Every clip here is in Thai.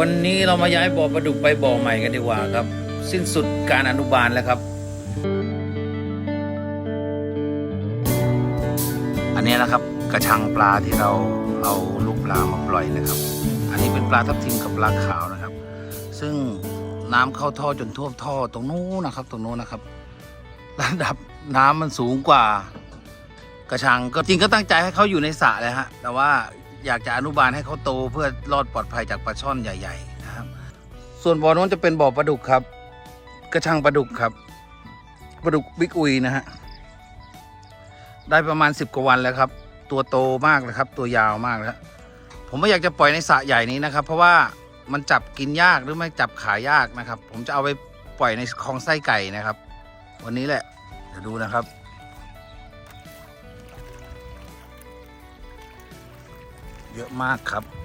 วันนี้เรามาย้ายบ่อปลาดุกไปบ่อใหม่กันดีกว่าครับ สิ้นสุดการอนุบาลแล้วครับ อันนี้นะครับกระชังปลาที่เราเอาลูกปลามาปล่อยนะครับ อันนี้เป็นปลาทับทิมกับปลาขาวนะครับ ซึ่งน้ำเข้าท่อจนท่วมท่อตรงนู้นนะครับ ตรงนู้นนะครับ ระดับน้ำมันสูงกว่า กระชังก็จริงก็ตั้งใจให้เขาอยู่ในสระเลยฮะแต่ว่า อยากจะอนุบาลให้เขาโตเพื่อรอดปลอดภัยจากปลาช่อนใหญ่ๆนะครับ ส่วนบ่อนู้นจะเป็นบ่อปลาดุกครับ กระชังปลาดุกครับปลาดุกบิ๊กอุยนะฮะได้ประมาณสิบกว่าวันแล้วครับ ตัวโตมากเลยครับ ตัวยาวมากแล้วผมไม่อยากจะปล่อยในสระใหญ่นี้นะครับ เพราะว่ามันจับกินยากหรือไม่จับขายยากนะครับ ผมจะเอาไปปล่อยในคลองไส้ไก่นะครับ วันนี้แหละเดี๋ยวดูนะครับ เยอะมากครับ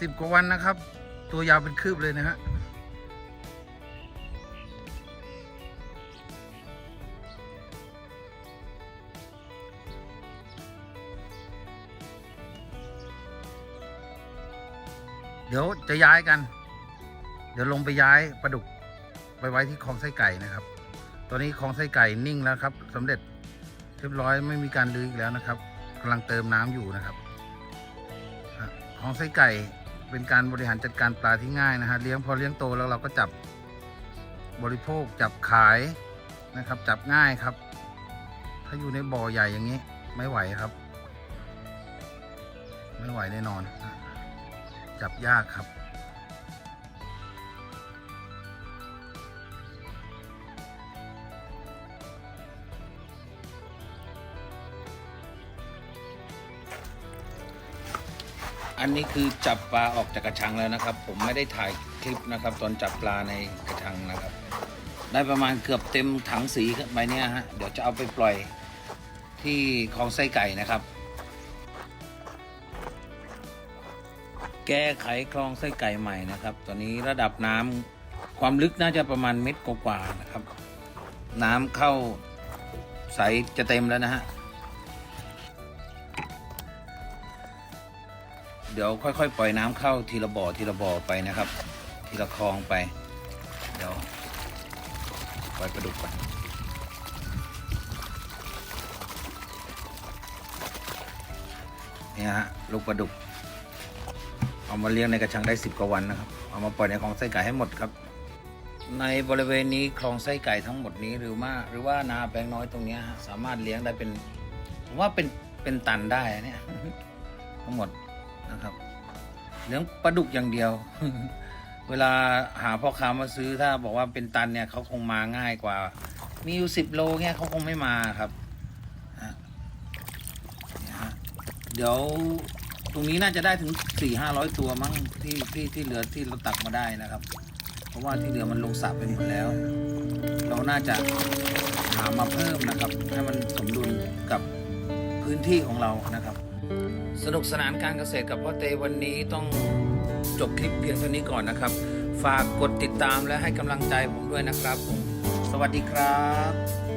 สิบกว่าวันนะครับ ตัวยาวเป็นคืบเลยนะฮะเดี๋ยวจะย้ายกัน เดี๋ยวลงไปย้ายปลาดุกไปไว้ที่คลองไส้ไก่นะครับ ตอนนี้คลองไส้ไก่นิ่งแล้วครับสำเร็จเรียบร้อยไม่มีการลื้ออีกแล้วนะครับกำลังเติมน้ำอยู่นะครับของไส้ไก่ เป็นการบริหารจัดการปลาที่ง่ายนะฮะเลี้ยงพอเลี้ยงโตแล้วเราก็จับบริโภคจับขายนะครับ จับง่ายครับ ถ้าอยู่ในบ่อใหญ่อย่างนี้ ไม่ไหวครับ ไม่ไหวแน่นอน จับยากครับ อันนี้คือจับปลาออกจากกระชังแล้วนะครับ ผมไม่ได้ถ่ายคลิปนะครับ ตอนจับปลาในกระชังนะครับ ได้ประมาณเกือบเต็มถังสีใบเนี้ยฮะเดี๋ยวจะเอาไปปล่อยที่คลองไส้ไก่นะครับ แก้ไขคลองไส้ไก่ใหม่นะครับ ตอนนี้ระดับน้ำความลึกน่าจะประมาณเม็ดกว่าๆนะครับ น้ำเข้าใสจะเต็มแล้วนะฮะ เดี๋ยวค่อยๆ ปล่อยน้ำเข้าทีละบ่อทีละบ่อไปนะครับ ทีละคลองไป เดี๋ยวปล่อยปลาดุกไปเนี่ยฮะลูกปลาดุก เอามาเลี้ยงในกระชังได้สิบกว่าวันนะครับ เอามาปล่อยในคลองไส้ไก่ให้หมดครับ ในบริเวณนี้คลองไส้ไก่ทั้งหมดนี้หรือว่าหรือว่านาแปลงน้อยตรงเนี้ยสามารถเลี้ยงได้เป็นผมว่าเป็นเป็นตันได้เนี่ยทั้งหมด นะครับเลี้ยงปลาดุกอย่างเดียว เวลาหาพ่อค้ามาซื้อถ้าบอกว่าเป็นตันเนี่ยเขาคงมาง่ายกว่า มีอยู่สิบโลเนี่ยเขาคงไม่มาครับเนี่ยฮะเดี๋ยวตรงนี้น่าจะได้ถึงสี่ห้าร้อยตัวมั้งที่ที่ที่เหลือที่เราตักมาได้นะครับ เพราะว่าที่เหลือมันลงสระไปหมดแล้ว เราน่าจะหามาเพิ่มนะครับ ให้มันสมดุลกับพื้นที่ของเรานะครับ สนุกสนานการเกษตรกับพ่อเตวันนี้ต้องจบคลิปเพียงเท่านี้ก่อนนะครับ ฝากกดติดตามและให้กำลังใจผมด้วยนะครับผมสวัสดีครับ